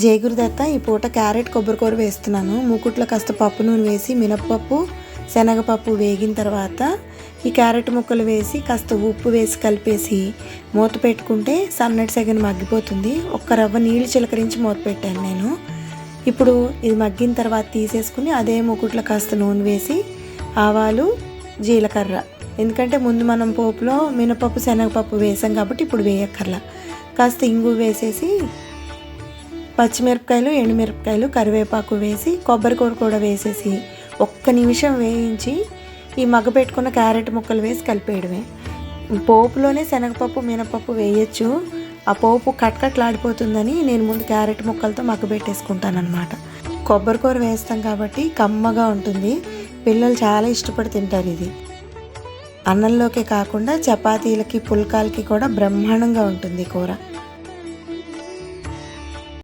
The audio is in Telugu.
జయగురుదత్త ఈ పూట క్యారెట్ కొబ్బరికూర వేస్తున్నాను. మూకుట్లో కాస్త పప్పు నూనె వేసి మినప్పప్పు శనగపప్పు వేగిన తర్వాత ఈ క్యారెట్ ముక్కలు వేసి కాస్త ఉప్పు వేసి కలిపేసి మూత పెట్టుకుంటే సన్నటి సెగన మగ్గిపోతుంది. ఒక్క రవ్వ నీళ్ళు చిలకరించి మూత పెట్టాను నేను. ఇప్పుడు ఇది మగ్గిన తర్వాత తీసేసుకుని అదే మూకుట్లో కాస్త నూనె వేసి ఆవాలు జీలకర్ర. ఎందుకంటే ముందు మనం పోపులో మినపప్పు శనగపప్పు వేసాం కాబట్టి ఇప్పుడు వేయక్కర్లా. కాస్త ఇంగు వేసేసి పచ్చిమిరపకాయలు ఎండుమిరపకాయలు కరివేపాకు వేసి కొబ్బరికూర కూడా వేసేసి ఒక్క నిమిషం వేయించి ఈ మగ్గ పెట్టుకున్న క్యారెట్ ముక్కలు వేసి కలిపేయడమే. పోపులోనే శనగపప్పు మినపప్పు వేయచ్చు. ఆ పోపు కట్కట్లాడిపోతుందని నేను ముందు క్యారెట్ ముక్కలతో మగ్గ పెట్టేసుకుంటాను అనమాట కొబ్బరికూర వేస్తాం కాబట్టి కమ్మగా ఉంటుంది. పిల్లలు చాలా ఇష్టపడి తింటారు ఇది. అన్నంలోకే కాకుండా చపాతీలకి పుల్కాలకి కూడా బ్రహ్మాండంగా ఉంటుంది కూర.